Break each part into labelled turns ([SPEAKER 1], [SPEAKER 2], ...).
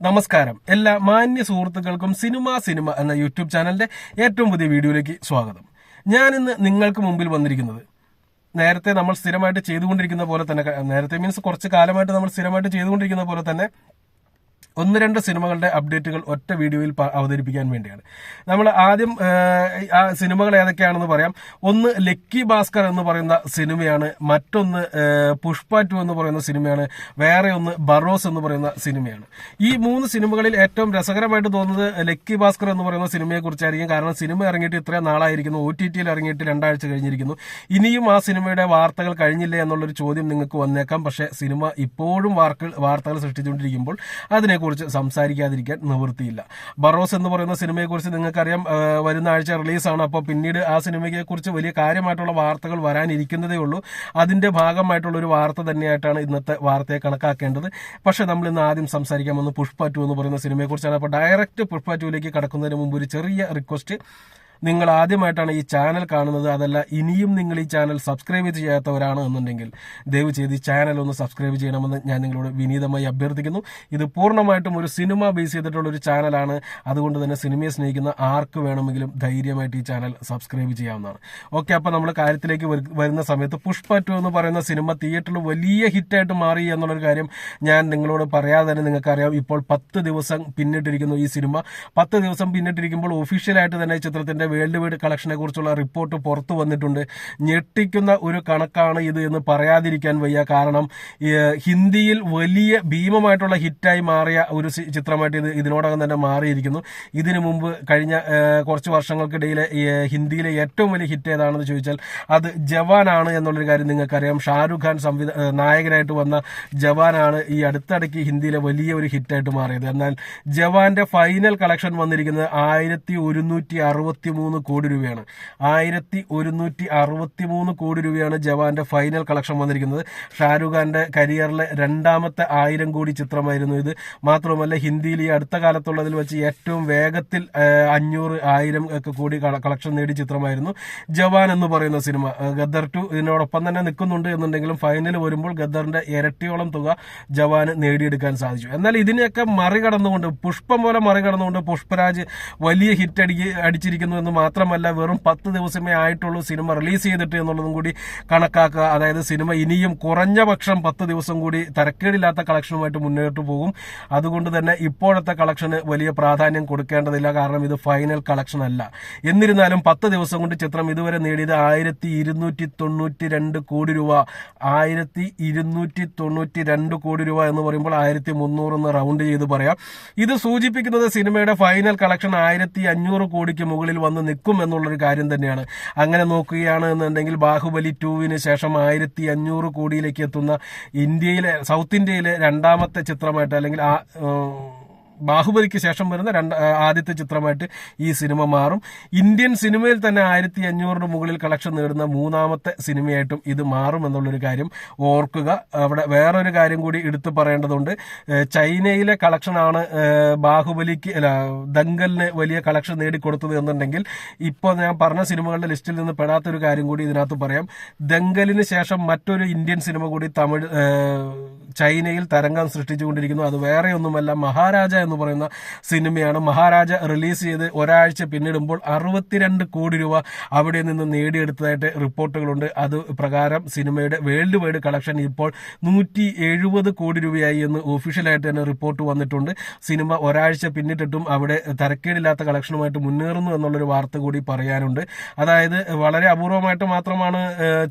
[SPEAKER 1] നമസ്കാരം. എല്ലാ മാന്യ സുഹൃത്തുക്കൾക്കും സിനിമ സിനിമ എന്ന യൂട്യൂബ് ചാനലിന്റെ ഏറ്റവും പുതിയ വീഡിയോയിലേക്ക് സ്വാഗതം. ഞാൻ ഇന്ന് നിങ്ങൾക്ക് മുമ്പിൽ വന്നിരിക്കുന്നത് നേരത്തെ നമ്മൾ സ്ഥിരമായിട്ട് ചെയ്തുകൊണ്ടിരിക്കുന്ന പോലെ തന്നെ നേരത്തെ മീൻസ് കുറച്ച് കാലമായിട്ട് നമ്മൾ സ്ഥിരമായിട്ട് ചെയ്തുകൊണ്ടിരിക്കുന്ന പോലെ തന്നെ ഒന്ന് രണ്ട് സിനിമകളുടെ അപ്ഡേറ്റുകൾ ഒറ്റ വീഡിയോയിൽ അവതരിപ്പിക്കാൻ വേണ്ടിയാണ്. നമ്മൾ ആദ്യം ആ സിനിമകൾ ഏതൊക്കെയാണെന്ന് പറയാം. ഒന്ന് ലക്കി ഭാസ്കർ എന്ന് പറയുന്ന സിനിമയാണ്. മറ്റൊന്ന് പുഷ്പ ടു എന്ന് പറയുന്ന സിനിമയാണ്. വേറെ ഒന്ന് ബറോസ് എന്ന് പറയുന്ന സിനിമയാണ്. ഈ മൂന്ന് സിനിമകളിൽ ഏറ്റവും രസകരമായിട്ട് തോന്നുന്നത് ലക്കി ഭാസ്കർ എന്ന് പറയുന്ന സിനിമയെ കുറിച്ചായിരിക്കും കാരണം സിനിമ ഇറങ്ങിയിട്ട് ഇത്രയും നാളായിരിക്കുന്നു. ഒ ടി ടിയിൽ ഇറങ്ങിയിട്ട് രണ്ടാഴ്ച കഴിഞ്ഞിരിക്കുന്നു. ഇനിയും ആ സിനിമയുടെ വാർത്തകൾ കഴിഞ്ഞില്ലേ എന്നുള്ളൊരു ചോദ്യം നിങ്ങൾക്ക് വന്നേക്കാം. പക്ഷേ സിനിമ ഇപ്പോഴും വാർത്തകൾ സൃഷ്ടിച്ചുകൊണ്ടിരിക്കുമ്പോൾ അതിനെക്കുറിച്ച് സംസാരിക്കാതിരിക്കാൻ നിവൃത്തിയില്ല. ബറോസ് എന്ന് പറയുന്ന സിനിമയെക്കുറിച്ച് നിങ്ങൾക്കറിയാം വരുന്ന ആഴ്ച റിലീസാണ്. അപ്പോൾ പിന്നീട് ആ സിനിമയെ കുറിച്ച് വലിയ കാര്യമായിട്ടുള്ള വാർത്തകൾ വരാനിരിക്കുന്നതേ ഉള്ളൂ. അതിന്റെ ഭാഗമായിട്ടുള്ള ഒരു വാർത്ത തന്നെയായിട്ടാണ് ഇന്നത്തെ വാർത്തയെ കണക്കാക്കേണ്ടത്. പക്ഷെ നമ്മൾ ഇന്ന് ആദ്യം സംസാരിക്കാൻ വന്ന പുഷ്പ ടു എന്ന് പറയുന്ന സിനിമയെക്കുറിച്ചാണ്. അപ്പോൾ ഡയറക്റ്റ് പുഷ്പ ടുവിലേക്ക് കടക്കുന്നതിന് മുമ്പ് ഒരു ചെറിയ റിക്വസ്റ്റ്. നിങ്ങൾ ആദ്യമായിട്ടാണ് ഈ ചാനൽ കാണുന്നത്. അതല്ല ഇനിയും നിങ്ങൾ ഈ ചാനൽ സബ്സ്ക്രൈബ് ചെയ്യാത്തവരാണ് എന്നുണ്ടെങ്കിൽ ദയവ് ചെയ്ത് ഈ ചാനൽ ഒന്ന് സബ്സ്ക്രൈബ് ചെയ്യണമെന്ന് ഞാൻ നിങ്ങളോട് വിനീതമായി അഭ്യർത്ഥിക്കുന്നു. ഇത് പൂർണമായിട്ടും ഒരു സിനിമ ബേസ് ചെയ്തിട്ടുള്ള ഒരു ചാനലാണ്. അതുകൊണ്ട് തന്നെ സിനിമയെ സ്നേഹിക്കുന്ന ആർക്ക് വേണമെങ്കിലും ധൈര്യമായിട്ട് ഈ ചാനൽ സബ്സ്ക്രൈബ് ചെയ്യാവുന്നതാണ്. ഓക്കെ അപ്പോൾ നമ്മൾ കാര്യത്തിലേക്ക് വരുന്ന സമയത്ത് പുഷ്പ ടു എന്ന് പറയുന്ന സിനിമ തിയേറ്ററിൽ വലിയ ഹിറ്റായിട്ട് മാറി എന്നുള്ളൊരു കാര്യം ഞാൻ നിങ്ങളോട് പറയാതെ തന്നെ നിങ്ങൾക്കറിയാം. ഇപ്പോൾ പത്ത് ദിവസം പിന്നിട്ടിരിക്കുന്നു ഈ സിനിമ. പത്ത് ദിവസം പിന്നിട്ടിരിക്കുമ്പോൾ ഒഫീഷ്യലായിട്ട് തന്നെ ചിത്രത്തിന്റെ വേൾഡ് വൈഡ് കളക്ഷനെ കുറിച്ചുള്ള റിപ്പോർട്ട് പുറത്തു വന്നിട്ടുണ്ട്. ഞെട്ടിക്കുന്ന ഒരു കണക്കാണ് ഇത് എന്ന് പറയാതിരിക്കാൻ വയ്യ. കാരണം ഹിന്ദിയിൽ വലിയ ഭീമമായിട്ടുള്ള ഹിറ്റായി മാറിയ ഒരു ചിത്രമായിട്ട് ഇത് ഇതിനോടകം തന്നെ മാറിയിരിക്കുന്നു. ഇതിനു മുമ്പ് കഴിഞ്ഞ കുറച്ച് വർഷങ്ങൾക്കിടയിലെ ഹിന്ദിയിലെ ഏറ്റവും വലിയ ഹിറ്റ് ഏതാണെന്ന് ചോദിച്ചാൽ അത് ജവാനാണ് എന്നുള്ളൊരു കാര്യം നിങ്ങൾക്കറിയാം. ഷാരൂഖ് ഖാൻ സംവിധ നായകനായിട്ട് വന്ന ജവാനാണ് ഈ അടുത്തിടയ്ക്ക് ഹിന്ദിയിലെ വലിയ ഒരു ഹിറ്റായിട്ട് മാറിയത്. എന്നാൽ ജവാന്റെ ഫൈനൽ കളക്ഷൻ വന്നിരിക്കുന്നത് ആയിരത്തി ഒരുന്നൂറ്റി അറുപത്തി മൂന്ന് കോടി രൂപയാണ്. ആയിരത്തി ഒരുന്നൂറ്റി അറുപത്തി മൂന്ന് കോടി രൂപയാണ് ജവാന്റെ ഫൈനൽ കളക്ഷൻ വന്നിരിക്കുന്നത്. ഷാരൂഖ് ഖാന്റെ കരിയറിലെ രണ്ടാമത്തെ ആയിരം കോടി ചിത്രമായിരുന്നു ഇത്. മാത്രമല്ല ഹിന്ദിയിൽ ഈ അടുത്ത കാലത്തുള്ളതിൽ വെച്ച് ഏറ്റവും വേഗത്തിൽ അഞ്ഞൂറ് ആയിരം ഒക്കെ കോടി കളക്ഷൻ നേടിയ ചിത്രമായിരുന്നു ജവാൻ എന്ന് പറയുന്ന സിനിമ. ഗദർ ടു ഇതിനോടൊപ്പം തന്നെ നിൽക്കുന്നുണ്ട് എന്നുണ്ടെങ്കിലും ഫൈനൽ വരുമ്പോൾ ഗദ്ദറിന്റെ ഇരട്ടിയോളം തുക ജവാന് നേടിയെടുക്കാൻ സാധിച്ചു. എന്നാൽ ഇതിനെയൊക്കെ മറികടന്നുകൊണ്ട് പുഷ്പം പോലെ മറികടന്നുകൊണ്ട് പുഷ്പരാജ് വലിയ ഹിറ്റ് അടി അടിച്ചിരിക്കുന്നു എന്ന് മാത്രമല്ല വെറും പത്ത് ദിവസമേ ആയിട്ടുള്ളൂ സിനിമ റിലീസ് ചെയ്തിട്ട് എന്നുള്ളതും കൂടി കണക്കാക്കുക. അതായത് സിനിമ ഇനിയും കുറഞ്ഞ പക്ഷം പത്ത് ദിവസം കൂടി തരക്കേടില്ലാത്ത കളക്ഷനുമായിട്ട് മുന്നോട്ട് പോകും. അതുകൊണ്ട് തന്നെ ഇപ്പോഴത്തെ കളക്ഷന് വലിയ പ്രാധാന്യം കൊടുക്കേണ്ടതില്ല. കാരണം ഇത് ഫൈനൽ കളക്ഷൻ അല്ല. എന്നിരുന്നാലും പത്ത് ദിവസം കൊണ്ട് ചിത്രം ഇതുവരെ നേടിയത് ആയിരത്തി ഇരുന്നൂറ്റി തൊണ്ണൂറ്റി രണ്ട് കോടി രൂപ. ആയിരത്തി ഇരുന്നൂറ്റി തൊണ്ണൂറ്റി രണ്ട് കോടി രൂപ എന്ന് പറയുമ്പോൾ ആയിരത്തി മുന്നൂറ് എന്ന് റൗണ്ട് ചെയ്ത് പറയാം. ഇത് സൂചിപ്പിക്കുന്നത് സിനിമയുടെ ഫൈനൽ കളക്ഷൻ ആയിരത്തി അഞ്ഞൂറ് കോടിക്ക് മുകളിൽ വന്ന് നിൽക്കും എന്നുള്ളൊരു കാര്യം തന്നെയാണ്. അങ്ങനെ നോക്കുകയാണ് എന്നുണ്ടെങ്കിൽ ബാഹുബലി ടൂവിന് ശേഷം ആയിരത്തി അഞ്ഞൂറ് കോടിയിലേക്ക് എത്തുന്ന ഇന്ത്യയിലെ സൗത്ത് ഇന്ത്യയിലെ രണ്ടാമത്തെ ചിത്രമായിട്ട് അല്ലെങ്കിൽ ആ ബാഹുബലിക്ക് ശേഷം വരുന്ന രണ്ട് ആദ്യത്തെ ചിത്രമായിട്ട് ഈ സിനിമ മാറും. ഇന്ത്യൻ സിനിമയിൽ തന്നെ ആയിരത്തി അഞ്ഞൂറിന് മുകളിൽ കളക്ഷൻ നേടുന്ന മൂന്നാമത്തെ സിനിമയായിട്ടും ഇത് മാറും എന്നുള്ളൊരു കാര്യം ഓർക്കുക. അവിടെ വേറൊരു കാര്യം കൂടി എടുത്തു പറയേണ്ടതുണ്ട്. ചൈനയിലെ കളക്ഷനാണ് ബാഹുബലിക്ക് അല്ല ദങ്കലിന് വലിയ കളക്ഷൻ നേടിക്കൊടുത്തത് എന്നുണ്ടെങ്കിൽ ഇപ്പോൾ ഞാൻ പറഞ്ഞ സിനിമകളുടെ ലിസ്റ്റിൽ നിന്ന് പെടാത്തൊരു കാര്യം കൂടി ഇതിനകത്ത് പറയാം. ദംഗലിന് ശേഷം മറ്റൊരു ഇന്ത്യൻ സിനിമ കൂടി തമിഴ് ചൈനയിൽ തരംഗം സൃഷ്ടിച്ചുകൊണ്ടിരിക്കുന്നു. അത് വേറെ ഒന്നുമല്ല മഹാരാജ എന്ന് പറയുന്ന സിനിമയാണ്. മഹാരാജ റിലീസ് ചെയ്ത് ഒരാഴ്ച പിന്നിടുമ്പോൾ അറുപത്തിരണ്ട് കോടി രൂപ അവിടെ നിന്ന് നേടിയെടുത്തതായിട്ട് റിപ്പോർട്ടുകളുണ്ട്. അത് പ്രകാരം സിനിമയുടെ വേൾഡ് വൈഡ് കളക്ഷൻ ഇപ്പോൾ നൂറ്റി എഴുപത് കോടി രൂപയായി എന്ന് ഒഫീഷ്യലായിട്ട് തന്നെ റിപ്പോർട്ട് വന്നിട്ടുണ്ട്. സിനിമ ഒരാഴ്ച പിന്നിട്ടിട്ടും അവിടെ തരക്കേടില്ലാത്ത കളക്ഷനുമായിട്ട് മുന്നേറുന്നു എന്നുള്ളൊരു വാർത്ത കൂടി പറയാനുണ്ട്. അതായത് വളരെ അപൂർവമായിട്ട് മാത്രമാണ്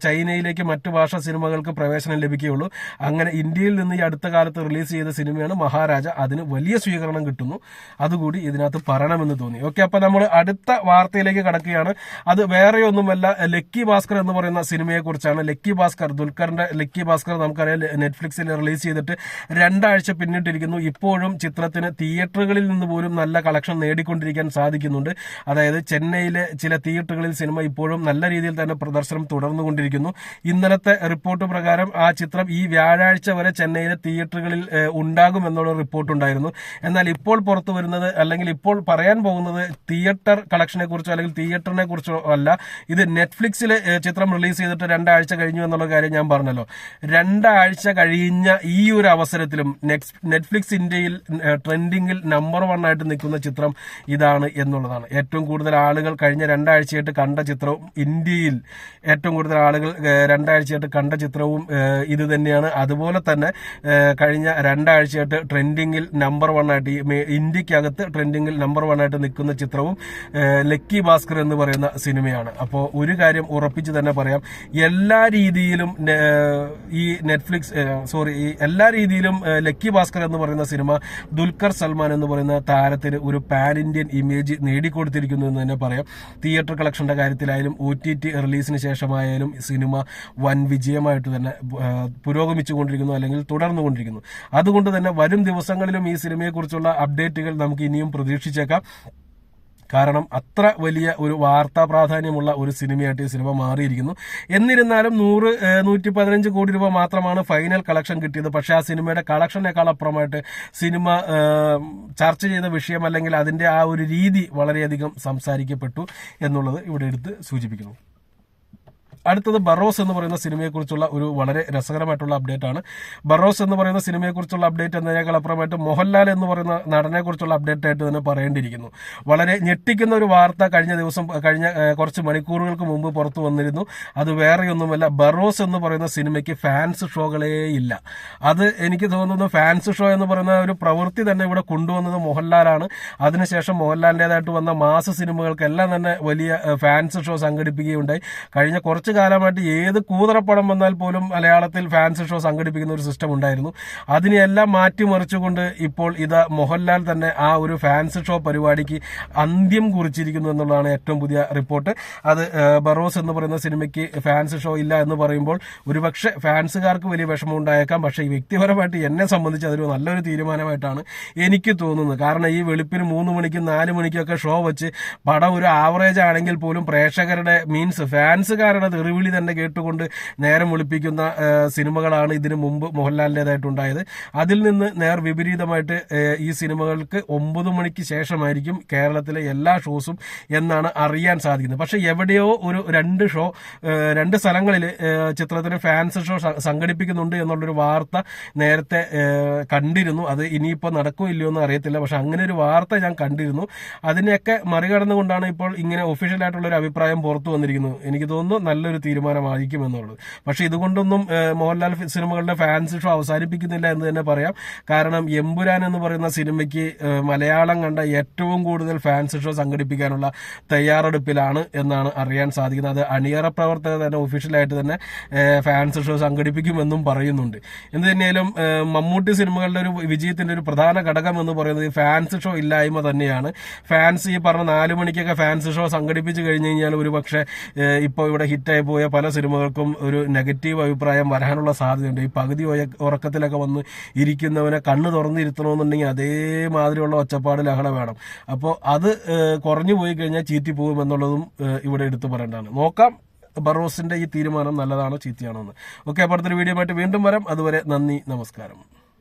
[SPEAKER 1] ചൈനയിലേക്ക് മറ്റു ഭാഷാ സിനിമകൾക്ക് പ്രവേശനം ലഭിക്കുകയുള്ളൂ. അങ്ങനെ ഇന്ത്യയിൽ നിന്ന് ഈ അടുത്ത കാലത്ത് റിലീസ് ചെയ്ത സിനിമയാണ് മഹാരാജ. അതിന് വലിയ സ്വീകരണം കിട്ടുന്നു. അതുകൂടി ഇതിനകത്ത് പറയണമെന്ന് തോന്നി. ഓക്കെ അപ്പൊ നമ്മൾ അടുത്ത വാർത്തയിലേക്ക് കടക്കുകയാണ്. അത് വേറെ ഒന്നുമല്ല ലക്കി ഭാസ്കർ എന്ന് പറയുന്ന സിനിമയെ കുറിച്ചാണ്. ലക്കി ഭാസ്കർ ദുൽഖറിന്റെ ലക്കി ഭാസ്കർ നമുക്കറിയാം നെറ്റ്ഫ്ലിക്സിൽ റിലീസ് ചെയ്തിട്ട് രണ്ടാഴ്ച പിന്നിട്ടിരിക്കുന്നു. ഇപ്പോഴും ചിത്രത്തിന് തിയേറ്ററുകളിൽ നിന്ന് പോലും നല്ല കളക്ഷൻ നേടിക്കൊണ്ടിരിക്കാൻ സാധിക്കുന്നുണ്ട്. അതായത് ചെന്നൈയിലെ ചില തിയേറ്ററുകളിൽ സിനിമ ഇപ്പോഴും നല്ല രീതിയിൽ തന്നെ പ്രദർശനം തുടർന്നുകൊണ്ടിരിക്കുന്നു. ഇന്നലത്തെ റിപ്പോർട്ട് പ്രകാരം ആ ചിത്രം ഈ വ്യാഴാഴ്ച വരെ ചെന്നൈയിലെ തിയേറ്ററുകളിൽ ഉണ്ടാകുമെന്നുള്ള റിപ്പോർട്ട് ഉണ്ടായിരുന്നു എന്നാൽ എന്നാൽ ഇപ്പോൾ പുറത്തു വരുന്നത് അല്ലെങ്കിൽ ഇപ്പോൾ പറയാൻ പോകുന്നത് തിയേറ്റർ കളക്ഷനെ കുറിച്ചോ അല്ലെങ്കിൽ തിയേറ്ററിനെ കുറിച്ചോ അല്ല. ഇത് നെറ്റ്ഫ്ലിക്സിൽ ചിത്രം റിലീസ് ചെയ്തിട്ട് രണ്ടാഴ്ച കഴിഞ്ഞു എന്നുള്ള കാര്യം ഞാൻ പറഞ്ഞല്ലോ. രണ്ടാഴ്ച കഴിഞ്ഞ ഈ ഒരു അവസരത്തിലും നെറ്റ്ഫ്ലിക്സ് ഇന്ത്യയിൽ ട്രെൻഡിങ്ങിൽ നമ്പർ വൺ ആയിട്ട് നിൽക്കുന്ന ചിത്രം ഇതാണ് എന്നുള്ളതാണ്. ഏറ്റവും കൂടുതൽ ആളുകൾ കഴിഞ്ഞ രണ്ടാഴ്ചയായിട്ട് കണ്ട ചിത്രവും ഇന്ത്യയിൽ ഏറ്റവും കൂടുതൽ ആളുകൾ രണ്ടാഴ്ചയായിട്ട് കണ്ട ചിത്രവും ഇത് തന്നെയാണ്. അതുപോലെ തന്നെ കഴിഞ്ഞ രണ്ടാഴ്ചയായിട്ട് ട്രെൻഡിങ്ങിൽ നമ്പർ വൺ ആയിട്ട് മേ- ഇന്ത്യക്കകത്ത് ട്രെൻഡിങ്ങിൽ നമ്പർ വൺ ആയിട്ട് നിൽക്കുന്ന ചിത്രവും ലക്കി ഭാസ്കർ എന്ന് പറയുന്ന സിനിമയാണ്. അപ്പോൾ ഒരു കാര്യം ഉറപ്പിച്ച് തന്നെ പറയാം. എല്ലാ രീതിയിലും ഈ നെറ്റ്ഫ്ലിക്സ് സോറി ഈ എല്ലാ രീതിയിലും ലക്കി ഭാസ്കർ എന്ന് പറയുന്ന സിനിമ ദുൽഖർ സൽമാൻ എന്ന് പറയുന്ന താരത്തിന് ഒരു പാൻ ഇന്ത്യൻ ഇമേജ് നേടിക്കൊടുത്തിരിക്കുന്നു എന്ന് തന്നെ പറയാം. തിയേറ്റർ കളക്ഷന്റെ കാര്യത്തിലായാലും ഒ ടി ടി റിലീസിന് ശേഷമായാലും സിനിമ വൻ വിജയമായിട്ട് തന്നെ പുരോഗമിച്ചുകൊണ്ടിരിക്കുന്നു അല്ലെങ്കിൽ തുടർന്നുകൊണ്ടിരിക്കുന്നു. അതുകൊണ്ട് തന്നെ വരും ദിവസങ്ങളിലും ഈ സിനിമയെക്കുറിച്ചുള്ള അപ്ഡേറ്റുകൾ നമുക്ക് ഇനിയും പ്രതീക്ഷിച്ചേക്കാം. കാരണം അത്ര വലിയ ഒരു വാർത്താ പ്രാധാന്യമുള്ള ഒരു സിനിമയായിട്ട് ഈ സിനിമ മാറിയിരിക്കുന്നു. എന്നിരുന്നാലും നൂറ് നൂറ്റി പതിനഞ്ച് കോടി രൂപ മാത്രമാണ് ഫൈനൽ കളക്ഷൻ കിട്ടിയത്. പക്ഷെ ആ സിനിമയുടെ കളക്ഷനേക്കാൾ അപ്പുറമായിട്ട് സിനിമ ചർച്ച ചെയ്ത വിഷയം അല്ലെങ്കിൽ അതിന്റെ ആ ഒരു രീതി വളരെയധികം സംസാരിക്കപ്പെട്ടു എന്നുള്ളത് ഇവിടെ എടുത്ത് സൂചിപ്പിക്കുന്നു. അടുത്തത് ബറോസ് എന്ന് പറയുന്ന സിനിമയെക്കുറിച്ചുള്ള ഒരു വളരെ രസകരമായിട്ടുള്ള അപ്ഡേറ്റ് ആണ് ബറോസ് എന്ന് പറയുന്ന സിനിമയെക്കുറിച്ചുള്ള അപ്ഡേറ്റ് എന്നതിനേക്കാൾ അപ്പുറമായിട്ട് മോഹൻലാൽ എന്ന് പറയുന്ന നടനെക്കുറിച്ചുള്ള അപ്ഡേറ്റ് ആയിട്ട് തന്നെ പറയേണ്ടിയിരിക്കുന്നു. വളരെ ഞെട്ടിക്കുന്ന ഒരു വാർത്ത കഴിഞ്ഞ ദിവസം കഴിഞ്ഞ കുറച്ച് മണിക്കൂറുകൾക്ക് മുമ്പ് പുറത്തു വന്നിരുന്നു. അത് വേറെയൊന്നുമല്ല ബറോസ് എന്ന് പറയുന്ന സിനിമയ്ക്ക് ഫാൻസ് ഷോകളേ ഇല്ല. അത് എനിക്ക് തോന്നുന്നു ഫാൻസ് ഷോ എന്ന് പറയുന്ന ഒരു പ്രവൃത്തി തന്നെ ഇവിടെ കൊണ്ടുവന്നത് മോഹൻലാലാണ്. അതിനുശേഷം മോഹൻലാലിന്റെതായിട്ട് വന്ന മാസ സിനിമകൾക്കെല്ലാം തന്നെ വലിയ ഫാൻസ് ഷോ സംഘടിപ്പിക്കുകയുണ്ടായി. കഴിഞ്ഞ കുറച്ച് കാലമായിട്ട് ഏത് കൂതറപ്പടം വന്നാൽ പോലും മലയാളത്തിൽ ഫാൻസ് ഷോ സംഘടിപ്പിക്കുന്ന ഒരു സിസ്റ്റം ഉണ്ടായിരുന്നു. അതിനെയെല്ലാം മാറ്റിമറിച്ചുകൊണ്ട് ഇപ്പോൾ ഇത് മോഹൻലാൽ തന്നെ ആ ഒരു ഫാൻസ് ഷോ പരിപാടിക്ക് അന്ത്യം കുറിച്ചിരിക്കുന്നു എന്നുള്ളതാണ് ഏറ്റവും പുതിയ റിപ്പോർട്ട്. അത് ബറോസ് എന്ന് പറയുന്ന സിനിമയ്ക്ക് ഫാൻസ് ഷോ ഇല്ല എന്ന് പറയുമ്പോൾ ഒരുപക്ഷെ ഫാൻസുകാർക്ക് വലിയ വിഷമം ഉണ്ടായേക്കാം. പക്ഷേ വ്യക്തിപരമായിട്ട് എന്നെ സംബന്ധിച്ച് അതൊരു നല്ലൊരു തീരുമാനമായിട്ടാണ് എനിക്ക് തോന്നുന്നത്. കാരണം ഈ വെളുപ്പിന് മൂന്ന് മണിക്കും നാല് മണിക്കും മണിക്കൊക്കെ ഷോ വെച്ച് പടം ഒരു ആവറേജ് ആണെങ്കിൽ പോലും പ്രേക്ഷകരുടെ മീൻസ് ഫാൻസുകാരുടെ തെറിവിളി തന്നെ കേട്ടുകൊണ്ട് നേരം ഒളിപ്പിക്കുന്ന സിനിമകളാണ് ഇതിനു മുമ്പ് മോഹൻലാലിന്റെതായിട്ടുണ്ടായത് അതിൽ നിന്ന് നേർ വിപരീതമായിട്ട് ഈ സിനിമകൾക്ക് ഒമ്പത് മണിക്ക് ശേഷമായിരിക്കും കേരളത്തിലെ എല്ലാ ഷോസും എന്നാണ് അറിയാൻ സാധിക്കുന്നത്. പക്ഷെ എവിടെയോ ഒരു രണ്ട് ഷോ രണ്ട് സ്ഥലങ്ങളിൽ ചിത്രത്തിന് ഫാൻസ് ഷോ സംഘടിപ്പിക്കുന്നുണ്ട് എന്നുള്ളൊരു വാർത്ത നേരത്തെ കണ്ടിരുന്നു. അത് ഇനിയിപ്പോൾ നടക്കുമോ ഇല്ലയോ എന്ന് അറിയത്തില്ല. പക്ഷെ അങ്ങനെ ഒരു വാർത്ത ഞാൻ കണ്ടിരുന്നു. അതിനെയൊക്കെ മറികടന്നുകൊണ്ടാണ് ഇപ്പോൾ ഇങ്ങനെ ഒഫീഷ്യലായിട്ടുള്ള ഒരു അഭിപ്രായം പുറത്തു വന്നിരിക്കുന്നത്. എനിക്ക് തോന്നുന്നു നല്ലൊരു തീരുമാനമായിരിക്കും എന്നുള്ളത് പക്ഷെ ഇതുകൊണ്ടൊന്നും മോഹൻലാൽ സിനിമകളുടെ ഫാൻസ് ഷോ അവസാനിപ്പിക്കുന്നില്ല എന്ന് തന്നെ പറയാം. കാരണം എമ്പുരാൻ എന്ന് പറയുന്ന സിനിമയ്ക്ക് മലയാളം കണ്ട ഏറ്റവും കൂടുതൽ ഫാൻസ് ഷോ സംഘടിപ്പിക്കാനുള്ള തയ്യാറെടുപ്പിലാണ് എന്നാണ് അറിയാൻ സാധിക്കുന്നത്. അത് അണിയറ പ്രവർത്തകർ തന്നെ ഒഫീഷ്യലായിട്ട് തന്നെ ഫാൻസ് ഷോ സംഘടിപ്പിക്കുമെന്നും പറയുന്നുണ്ട്. എന്ത് തന്നെയാലും മമ്മൂട്ടി സിനിമകളുടെ ഒരു വിജയത്തിന്റെ ഒരു പ്രധാന ഘടകം എന്ന് പറയുന്നത് ഫാൻസ് ഷോ ഇല്ലായ്മ തന്നെയാണ്. ഫാൻസ് ഈ പറഞ്ഞ നാലു മണിക്കൊക്കെ ഫാൻസ് ഷോ സംഘടിപ്പിച്ചു കഴിഞ്ഞു കഴിഞ്ഞാൽ ഒരു പക്ഷേ ഇപ്പോൾ ഇവിടെ ഹിറ്റായി പോയ പല സിനിമകൾക്കും ഒരു നെഗറ്റീവ് അഭിപ്രായം വരാനുള്ള സാധ്യതയുണ്ട്. ഈ പകുതി ഉറക്കത്തിലൊക്കെ വന്ന് ഇരിക്കുന്നവനെ കണ്ണ് തുറന്നിരുത്തണമെന്നുണ്ടെങ്കിൽ അതേമാതിരിയുള്ള ഒച്ചപ്പാട് ലഹള വേണം. അപ്പോൾ അത് കുറഞ്ഞു പോയി കഴിഞ്ഞാൽ ചീറ്റി പോകും എന്നുള്ളതും ഇവിടെ എടുത്തു പറയേണ്ടതാണ്. നോക്കാം. ബറോസിന്റെ ഈ തീരുമാനം നല്ലതാണോ ചീത്തയാണോ എന്ന്. ഓക്കെ അപ്പോഴത്തെ വീഡിയോ ആയിട്ട് വീണ്ടും വരാം. അതുവരെ നന്ദി നമസ്കാരം.